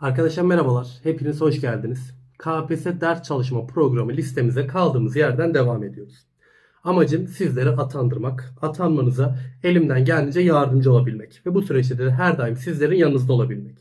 Arkadaşlar merhabalar. Hepiniz hoş geldiniz. KPSS ders çalışma programı listemize kaldığımız yerden devam ediyoruz. Amacım sizleri atandırmak, atanmanıza elimden geldiğince yardımcı olabilmek ve bu süreçte de her daim sizlerin yanınızda olabilmek.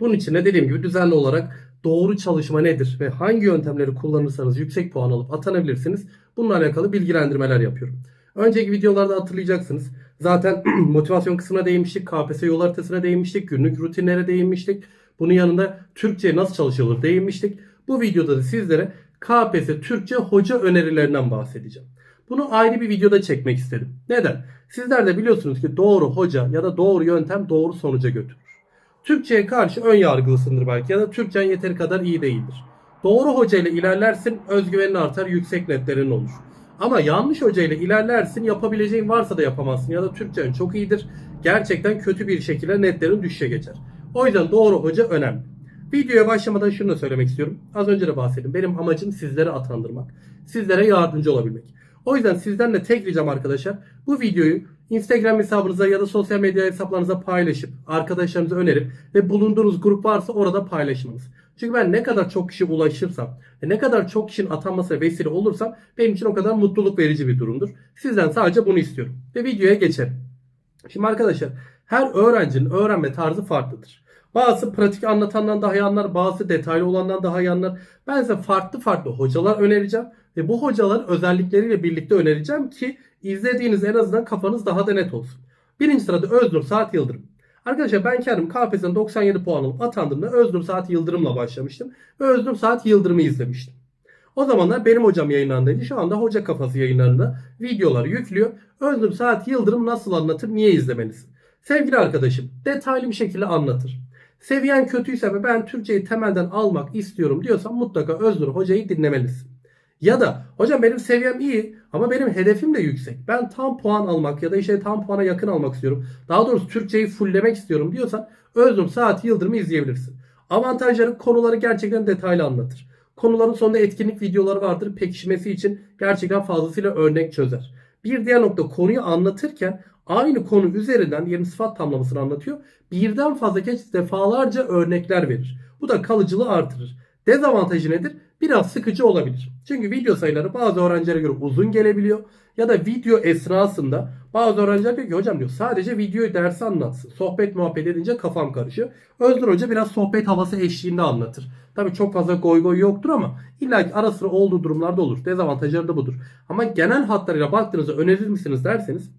Bunun için de dediğim gibi düzenli olarak doğru çalışma nedir ve hangi yöntemleri kullanırsanız yüksek puan alıp atanabilirsiniz. Bununla alakalı bilgilendirmeler yapıyorum. Önceki videolarda hatırlayacaksınız. Zaten motivasyon kısmına değinmiştik, KPSS yol haritasına değinmiştik, günlük rutinlere değinmiştik. Bunun yanında Türkçe nasıl çalışılır değinmiştik. Bu videoda da sizlere KPSS Türkçe hoca önerilerinden bahsedeceğim. Bunu ayrı bir videoda çekmek istedim. Neden? Sizler de biliyorsunuz ki doğru hoca ya da doğru yöntem doğru sonuca götürür. Türkçe'ye karşı ön yargılısındır belki ya da Türkçen yeteri kadar iyi değildir. Doğru hoca ile ilerlersin, özgüvenin artar, yüksek netlerin olur. Ama yanlış hoca ile ilerlersin, yapabileceğin varsa da yapamazsın ya da Türkçen çok iyidir. Gerçekten kötü bir şekilde netlerin düşüşe geçer. O yüzden doğru hoca önemli. Videoya başlamadan şunu da söylemek istiyorum. Az önce de bahsettim. Benim amacım sizlere atandırmak. Sizlere yardımcı olabilmek. O yüzden sizden de tek ricam arkadaşlar bu videoyu Instagram hesabınıza ya da sosyal medya hesaplarınıza paylaşıp arkadaşlarınıza önerip ve bulunduğunuz grup varsa orada paylaşmanız. Çünkü ben ne kadar çok kişi ulaşırsam ve ne kadar çok kişinin atanmasına vesile olursam benim için o kadar mutluluk verici bir durumdur. Sizden sadece bunu istiyorum. Ve videoya geçelim. Şimdi arkadaşlar her öğrencinin öğrenme tarzı farklıdır. Bazı pratik anlatandan daha iyi anlar, bazı detaylı olandan daha iyi anlar. Ben size farklı farklı hocalar önereceğim ve bu hocaların özellikleriyle birlikte önereceğim ki izlediğiniz en azından kafanız daha da net olsun. Birinci sırada Öznur Saat Yıldırım. Arkadaşlar ben kendim KPSS'den 97 puan alıp atandığımda Öznur Saat Yıldırım'la başlamıştım. Ve Öznur Saat Yıldırım'ı izlemiştim. O zamanlar benim hocam yayınlandıydı. Şu anda Hoca Kafası yayınlarında videoları yüklüyor. Öznur Saat Yıldırım nasıl anlatır, niye izlemelisin? Sevgili arkadaşım detaylı bir şekilde anlatır. Seviyen kötüyse ve ben Türkçeyi temelden almak istiyorum diyorsan mutlaka Öznur Hoca'yı dinlemelisin. Ya da hocam benim seviyem iyi ama benim hedefim de yüksek. Ben tam puan almak ya da işte tam puana yakın almak istiyorum. Daha doğrusu Türkçeyi fulllemek istiyorum diyorsan Öznur Saat Yıldırım'ı izleyebilirsin. Avantajları konuları gerçekten detaylı anlatır. Konuların sonunda etkinlik videoları vardır. Pekişmesi için gerçekten fazlasıyla örnek çözer. Bir diğer nokta konuyu anlatırken aynı konu üzerinden diyelim sıfat tamlamasını anlatıyor. Birden fazla kez defalarca örnekler verir. Bu da kalıcılığı artırır. Dezavantajı nedir? Biraz sıkıcı olabilir. Çünkü video sayıları bazı öğrencilere göre uzun gelebiliyor. Ya da video esnasında bazı öğrenciler diyor ki hocam diyor sadece videoyu dersi anlatsın. Sohbet muhabbet edince kafam karışıyor. Özgür Hoca biraz sohbet havası eşliğinde anlatır. Tabi çok fazla goy goy yoktur ama illa ki ara sıra olduğu durumlarda olur. Dezavantajları da budur. Ama genel hatlarıyla baktığınızda önerir misiniz derseniz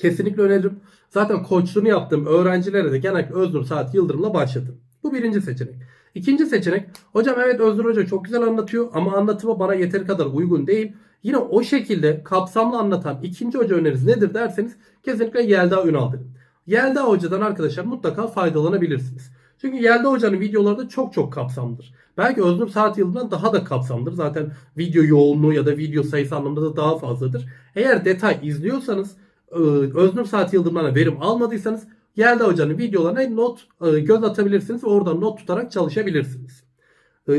kesinlikle öneririm. Zaten koçluğunu yaptığım öğrencilere de genellikle Özgür Saat Yıldırım'la başladım. Bu birinci seçenek. İkinci seçenek hocam evet Özgür Hoca çok güzel anlatıyor ama anlatımı bana yeteri kadar uygun değil. Yine o şekilde kapsamlı anlatan ikinci hoca öneriniz nedir derseniz kesinlikle Yelda Ünal'dır. Yelda Hoca'dan arkadaşlar mutlaka faydalanabilirsiniz. Çünkü Yelda Hoca'nın videoları da çok çok kapsamlıdır. Belki Öznur Saat Yılı'ndan daha da kapsamlıdır. Zaten video yoğunluğu ya da video sayısı anlamında da daha fazladır. Eğer detay izliyorsanız Öznur Saat Yıldırım'dan verim almadıysanız Yelda Hoca'nın videolarına not göz atabilirsiniz ve oradan not tutarak çalışabilirsiniz.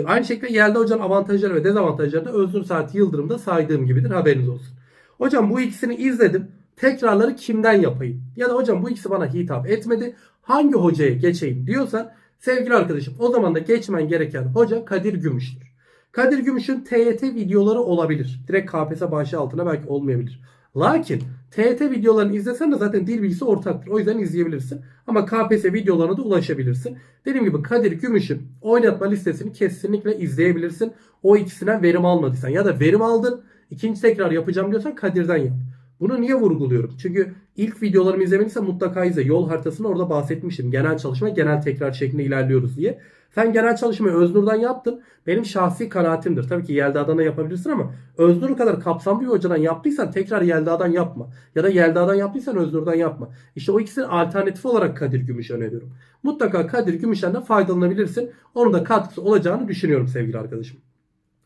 Aynı şekilde Yelda Hoca'nın avantajları ve dezavantajları da Öznur Saat Yıldırım'da saydığım gibidir haberiniz olsun. Hocam bu ikisini izledim. Tekrarları kimden yapayım? Ya da hocam bu ikisi bana hitap etmedi. Hangi hocaya geçeyim diyorsan sevgili arkadaşım o zaman da geçmen gereken hoca Kadir Gümüş'tür. Kadir Gümüş'ün TYT videoları olabilir. Direkt KPSS başlığı altına belki olmayabilir. Lakin TYT videolarını izlesen de zaten dil bilgisi ortaktır. O yüzden izleyebilirsin. Ama KPSS videolarına da ulaşabilirsin. Dediğim gibi Kadir Gümüş'ün oynatma listesini kesinlikle izleyebilirsin. O ikisinden verim almadıysan ya da verim aldın ikinci tekrar yapacağım diyorsan Kadir'den yap. Bunu niye vurguluyorum? Çünkü ilk videolarımı izlemediysen mutlaka izle. Yol haritasını orada bahsetmiştim. Genel çalışma, genel tekrar şeklinde ilerliyoruz diye. Sen genel çalışmayı Öznur'dan yaptın. Benim şahsi kanaatimdir. Tabii ki Yelda'dan da yapabilirsin ama Öznur kadar kapsamlı bir hocadan yaptıysan tekrar Yelda'dan yapma. Ya da Yelda'dan yaptıysan Öznur'dan yapma. İşte o ikisinin alternatifi olarak Kadir Gümüş öneriyorum. Mutlaka Kadir Gümüş'ten de faydalanabilirsin. Onun da katkısı olacağını düşünüyorum sevgili arkadaşım.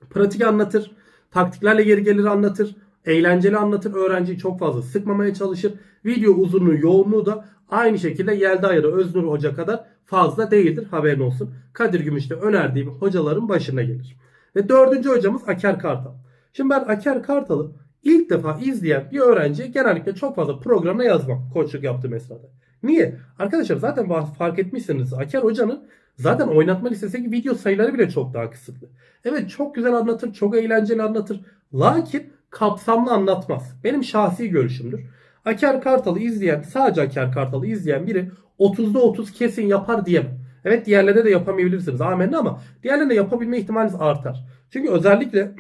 Pratik anlatır. Taktiklerle geri gelir anlatır. Eğlenceli anlatır. Öğrenciyi çok fazla sıkmamaya çalışır. Video uzunluğu, yoğunluğu da aynı şekilde Yelda ya da Öznur Hoca kadar fazla değildir. Haberin olsun. Kadir Gümüş'te önerdiğim hocaların başına gelir. Ve dördüncü hocamız Aker Kartal. Şimdi ben Aker Kartal'ı ilk defa izleyen bir öğrenciye genellikle çok fazla programına yazmam. Koçluk yaptığım esnada. Niye? Arkadaşlar zaten fark etmişsiniz. Aker Hoca'nın Zaten oynatma listesindeki video sayıları bile çok daha kısıtlı. Evet çok güzel anlatır, çok eğlenceli anlatır. Lakin kapsamlı anlatmaz. Benim şahsi görüşümdür. Aker Kartal'ı izleyen, sadece Aker Kartal'ı izleyen biri 30'da 30 kesin yapar diyemem. Evet diğerlerine de yapamayabilirsiniz amenna ama diğerlerine yapabilme ihtimaliniz artar. Çünkü özellikle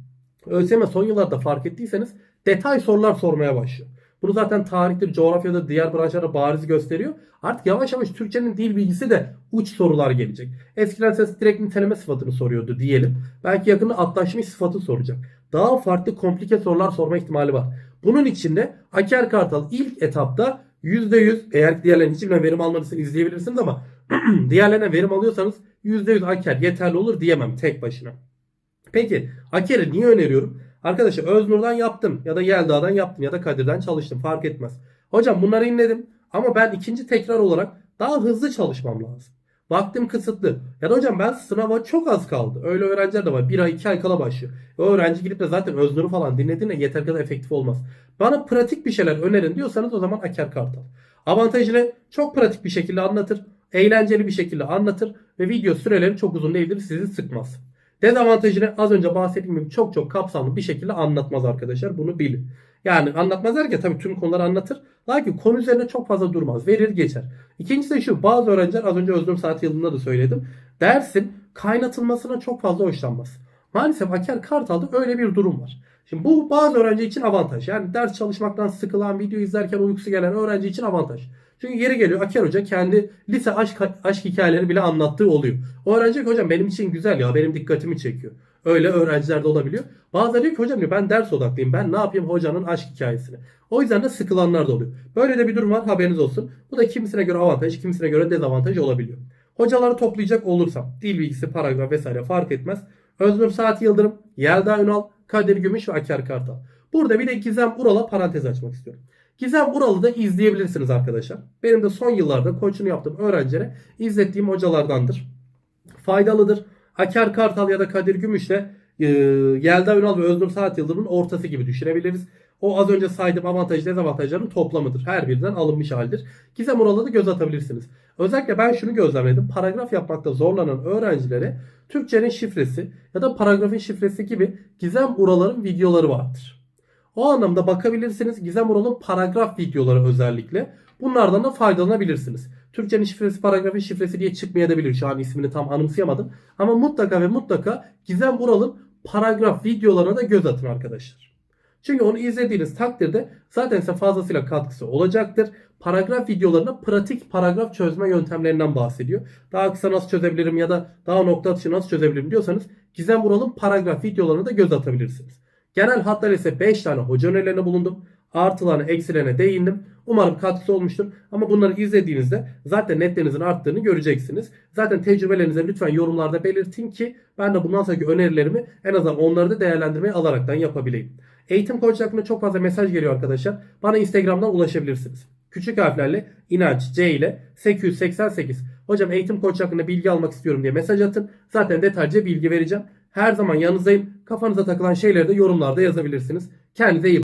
ÖSYM son yıllarda fark ettiyseniz detay sorular sormaya başlıyor. Bunu zaten tarihtir, coğrafyada, diğer branşlarda bariz gösteriyor. Artık yavaş yavaş Türkçenin dil bilgisi de uç sorular gelecek. Eskiden ses direkt niteleme sıfatını soruyordu diyelim. Belki yakında atlaşmış sıfatı soracak. Daha farklı komplike sorular sorma ihtimali var. Bunun için de Aker Kartal ilk etapta %100 eğer diğerlerinin hiçbirinden verim almadıysanız izleyebilirsiniz ama diğerlerine verim alıyorsanız %100 Aker yeterli olur diyemem tek başına. Peki Aker'i niye öneriyorum? Arkadaşlar Öznur'dan yaptım ya da Yelda'dan yaptım ya da Kadir'den çalıştım fark etmez. Hocam bunları inledim ama ben ikinci tekrar olarak daha hızlı çalışmam lazım. Vaktim kısıtlı. Ya da hocam ben sınava çok az kaldı. Öyle öğrenciler de var. Bir ay iki ay kala başlıyor. O öğrenci gidip de zaten Öznur'u falan dinlediğinde yeter kadar efektif olmaz. Bana pratik bir şeyler önerin diyorsanız o zaman Aker Kartal. Avantajını çok pratik bir şekilde anlatır. Eğlenceli bir şekilde anlatır. Ve video süreleri çok uzun değildir. Sizi sıkmaz. Dezavantajını az önce bahsettiğim gibi çok çok kapsamlı bir şekilde anlatmaz arkadaşlar. Bunu bilin. Yani anlatmaz derken tabii tüm konuları anlatır. Lakin konu üzerine çok fazla durmaz. Verir geçer. İkincisi de şu bazı öğrenciler az önce Özlem Saat yılında da söyledim. Dersin kaynatılmasına çok fazla hoşlanmaz. Maalesef Aker Kartal'da öyle bir durum var. Şimdi bu bazı öğrenci için avantaj. Yani ders çalışmaktan sıkılan, video izlerken uykusu gelen öğrenci için avantaj. Çünkü yeri geliyor Aker Hoca kendi lise aşk, aşk hikayeleri bile anlattığı oluyor. O öğrenci diyor ki hocam benim için güzel ya benim dikkatimi çekiyor. Öyle öğrenciler de olabiliyor. Bazıları diyor ki hocam diyor ben ders odaklıyım. Ben ne yapayım hocanın aşk hikayesini. O yüzden de sıkılanlar da oluyor. Böyle de bir durum var haberiniz olsun. Bu da kimisine göre avantaj kimisine göre dezavantaj olabiliyor. Hocaları toplayacak olursam dil bilgisi, paragraf vesaire fark etmez. Öznur Saat Yıldırım, Yelda Ünal, Kadir Gümüş ve Aker Kartal. Burada bir de Gizem Ural'a parantez açmak istiyorum. Gizem Ural'ı da izleyebilirsiniz arkadaşlar. Benim de son yıllarda koçunu yaptığım öğrencilere izlettiğim hocalardandır. Faydalıdır. Aker Kartal ya da Kadir Gümüş'le e, Yelda Ünal ve Öznur Saat Yıldırım'ın ortası gibi düşünebiliriz. O az önce saydığım avantaj dezavantajların toplamıdır. Her birinden alınmış haldir. Gizem Ural'a da göz atabilirsiniz. Özellikle ben şunu gözlemledim. Paragraf yapmakta zorlanan öğrencilere Türkçenin şifresi ya da paragrafın şifresi gibi Gizem Ural'ın videoları vardır. O anlamda bakabilirsiniz. Gizem Ural'ın paragraf videoları özellikle. Bunlardan da faydalanabilirsiniz. Türkçenin şifresi paragrafın şifresi diye çıkmayabilir. Şu an ismini tam anımsayamadım. Ama mutlaka ve mutlaka Gizem Ural'ın paragraf videolarına da göz atın arkadaşlar. Çünkü onu izlediğiniz takdirde zaten size fazlasıyla katkısı olacaktır. Paragraf videolarında pratik paragraf çözme yöntemlerinden bahsediyor. Daha kısa nasıl çözebilirim ya da daha nokta atışı nasıl çözebilirim diyorsanız Gizem Ural'ın paragraf videolarına da göz atabilirsiniz. Genel hatlar ise 5 tane hoca önerilerine bulundum. Artılarına eksilerine değindim. Umarım katkısı olmuştur. Ama bunları izlediğinizde zaten netlerinizin arttığını göreceksiniz. Zaten tecrübelerinizi lütfen yorumlarda belirtin ki ben de bundan sonraki önerilerimi en azından onları da değerlendirmeye alaraktan yapabileyim. Eğitim koç hakkında çok fazla mesaj geliyor arkadaşlar. Bana Instagram'dan ulaşabilirsiniz. Küçük harflerle inanç C ile 888. Hocam eğitim koç hakkında bilgi almak istiyorum diye mesaj atın. Zaten detaylıca bilgi vereceğim. Her zaman yanınızdayım. Kafanıza takılan şeyleri de yorumlarda yazabilirsiniz. Kendinize iyi